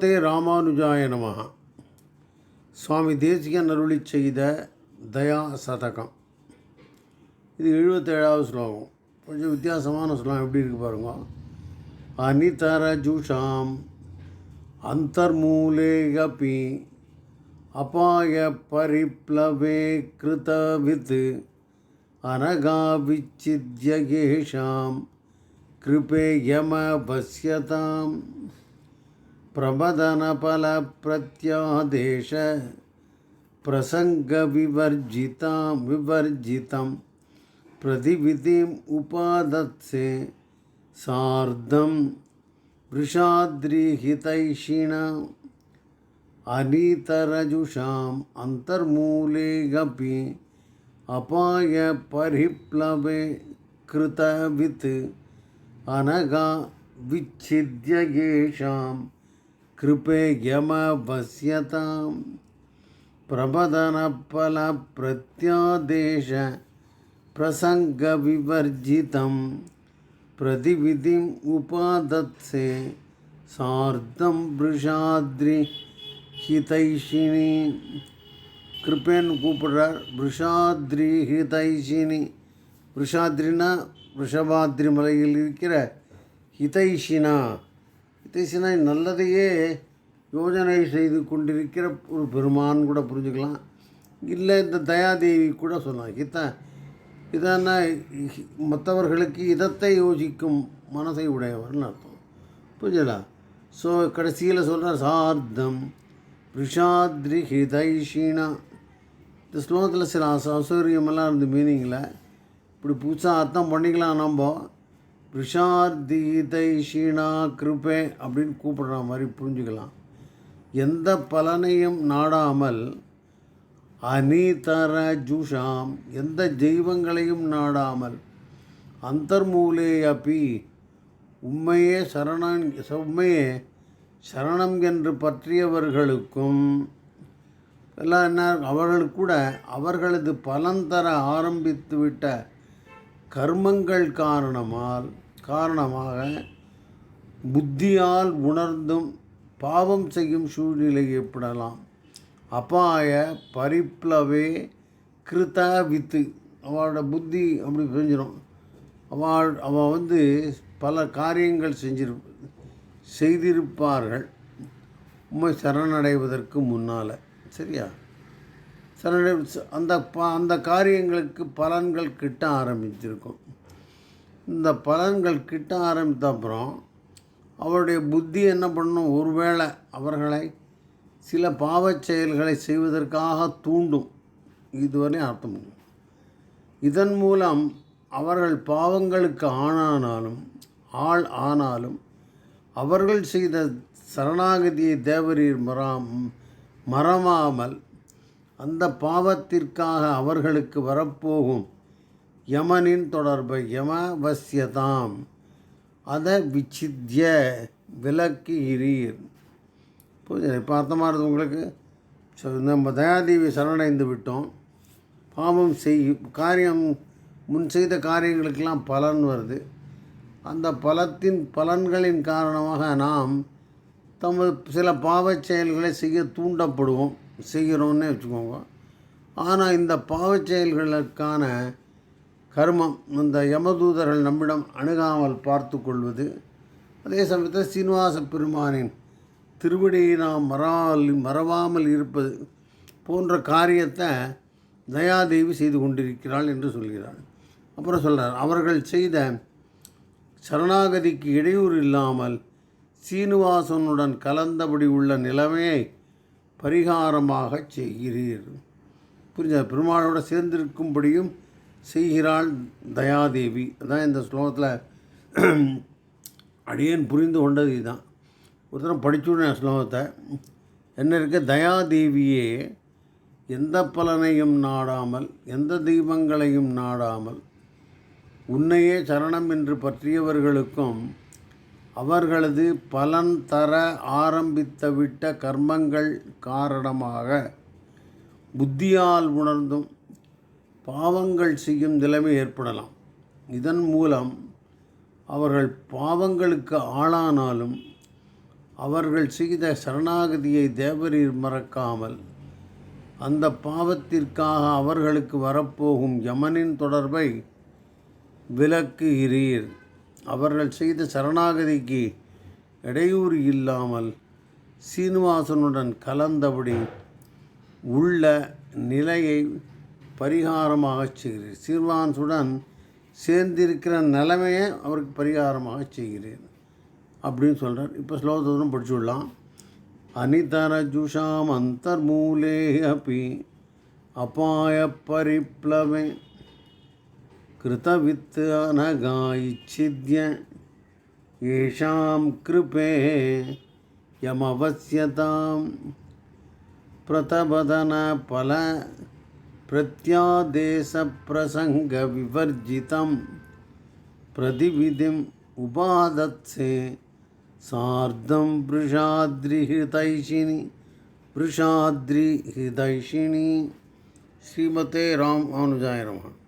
தே ராமானுஜாய நமகா சுவாமி தேசிகன் அருளி செய்த தயா சதகம். இது எழுபத்தேழாவது ஸ்லோகம். கொஞ்சம் வித்தியாசமான ஸ்லோகம் எப்படி இருக்கு பாருங்க. அனிதர ஜூஷாம் அந்தர்மூலேகபி அபாய பரிப்ளவே கிருதவித் அனகா விச்சித்யகேஷாம் கிருபே யம பஸ்யதாம் प्रबदनफलप्रत्यादेश प्रसङ्गविवर्जितां विवर्जितं प्रतिविधिम् उपादत्से सार्धं वृषाद्रिहितैषिणा अनीतरजुषाम् अन्तर्मूलेऽपि अपायपरिप्लवे कृतवित् अनगा विच्छिद्य येषां कृपे यमवश्यतां प्रबदनफलप्रत्यादेश प्रसङ्गविवर्जितं प्रतिविधिम् उपादत्से सार्धं वृषाद्रि ஹிதைஷினி கிருப்பேன்னு கூப்பிடுறார் விஷாத்ரி ஹிதைஷினி விஷாத்ரினா ரிஷபாத்ரி மலையில் இருக்கிற ஹிதைஷினா ஹிதைஷினா நல்லதையே யோஜனை செய்து கொண்டிருக்கிற ஒரு பெருமான் கூட புரிஞ்சுக்கலாம். இல்லை இந்த தயாதேவி கூட சொன்னாங்க இதான் இதான மற்றவர்களுக்கு இதத்தை யோசிக்கும் மனதை உடையவர்னு அர்த்தம். புரிஞ்சலா ஸோ கடைசியில் சொல்கிற சார்த்தம் ரிஷாத்ரி ஹிதைஷினா இந்த ஸ்லோகத்தில் சில அச அசௌரியமெல்லாம் இருந்து மீனிங்கில் இப்படி புதுசாக அர்த்தம் பண்ணிக்கலாம் நம்ம. ரிஷார்தீதைஷீனா கிருபே அப்படின்னு கூப்பிடுற மாதிரி புரிஞ்சுக்கலாம். எந்த பலனையும் நாடாமல் அனிதர ஜூஷாம் எந்த தெய்வங்களையும் நாடாமல் அந்தர்மூலே அப்பி உண்மையே சரணன் உண்மையே சரணம் என்று பற்றியவர்களுக்கும் எல்லாம் என்ன அவர்களுக்கு கூட அவர்களது பலன் தர ஆரம்பித்துவிட்ட கர்மங்கள் காரணமால் காரணமாக புத்தியால் உணர்ந்தும் பாவம் செய்யும் சூழ்நிலை ஏற்படலாம். அபாய பரிப்ளவே கிருத வித்து அவளோட புத்தி அப்படி புரிஞ்சிடும் அவள் அவள் வந்து பல காரியங்கள் செஞ்சிரு செய்திருப்பார்கள். உண்மை சரணடைவதற்கு முன்னால். சரியா? சரணடை அந்த ப அந்த காரியங்களுக்கு பலன்கள் கிட்ட ஆரம்பிச்சிருக்கும். இந்த பலன்கள் கிட்ட ஆரம்பித்த அப்புறம் அவருடைய புத்தி என்ன பண்ணணும் ஒருவேளை அவர்களை சில பாவச் செயல்களை செய்வதற்காக தூண்டும். இதுவரை அர்த்தம் இதன் மூலம் அவர்கள் பாவங்களுக்கு ஆணானாலும் ஆள் ஆனாலும் அவர்கள் செய்த சரணாகதியை தேவரீர் மறாம் மறவாமல் அந்த பாவத்திற்காக அவர்களுக்கு வரப்போகும் யமனின் தொடர்பு யமவசியதாம். அதை விச்சித்ய விலக்குகிறீர் புரியுது இப்போ அர்த்தமானது உங்களுக்கு? ஸோ நம்ம தயாதேவி சரணடைந்து விட்டோம். பாவம் செய் காரியம் முன் செய்த காரியங்களுக்கெல்லாம் பலன் வருது. அந்த பலத்தின் பலன்களின் காரணமாக நாம் தமது சில பாவ செயல்களை செய்ய தூண்டப்படுவோம் செய்கிறோன்னே வச்சுக்கோங்க. ஆனால் இந்த பாவ செயல்களுக்கான கர்மம் இந்த யமதூதர்கள் நம்மிடம் அணுகாமல் பார்த்து கொள்வது. அதே சமயத்தில் சீனிவாச பெருமானின் திருவடியை நாம் மறால் மறவாமல் இருப்பது போன்ற காரியத்தை தயாதேவி செய்து கொண்டிருக்கிறாள் என்று சொல்கிறாள். அப்புறம் சொல்கிறார் அவர்கள் செய்த சரணாகதிக்கு இடையூறு இல்லாமல் சீனிவாசனுடன் கலந்தபடி உள்ள நிலைமையை பரிகாரமாக செய்கிறீர். புரிஞ்ச பெருமாளோட சேர்ந்திருக்கும்படியும் செய்கிறாள் தயாதேவி. அதான் இந்த ஸ்லோகத்தில் அடியேன் புரிந்து கொண்டது இதுதான். ஒரு தரம் ஸ்லோகத்தை என்ன இருக்க? தயாதேவியே எந்த பலனையும் நாடாமல் எந்த தெய்வங்களையும் நாடாமல் உன்னையே சரணம் என்று பற்றியவர்களுக்கும் அவர்களது பலன் தர ஆரம்பித்துவிட்ட கர்மங்கள் காரணமாக புத்தியால் உணர்ந்தும் பாவங்கள் செய்யும் நிலைமை ஏற்படலாம். இதன் மூலம் அவர்கள் பாவங்களுக்கு ஆளானாலும் அவர்கள் செய்த சரணாகதியை தேவரீர் மறக்காமல் அந்த பாவத்திற்காக அவர்களுக்கு வரப்போகும் யமனின் தொடர்பை விலக்குகிறீர் அவர்கள் செய்த சரணாகதிக்கு இடையூறு இல்லாமல் சீனிவாசனுடன் கலந்தபடி உள்ள நிலையை பரிகாரமாகச் செய்கிறேன் சீர்வான்சுடன் சேர்ந்திருக்கிற நிலைமையை அவருக்கு பரிகாரமாக செய்கிறேன் அப்படின்னு சொல்கிறார் இப்போ ஸ்லோகத்தோடு படிச்சுடலாம். அனிதரஜுஷாம் அந்தர்மூலே அப்பி அபாய பரிப்ளவே கிருதவித்து அனகாயிச்சித்ய ஏஷாம் கிருபே யமவசியதாம் பிரதபதன பல प्रत्यादेशप्रसङ्गविवर्जितं प्रतिविधिम् उपादत्से सार्धं वृषाद्रिहृतैषिणि वृषाद्रिहृदैषिणि श्रीमते राम अनुजाय नमः।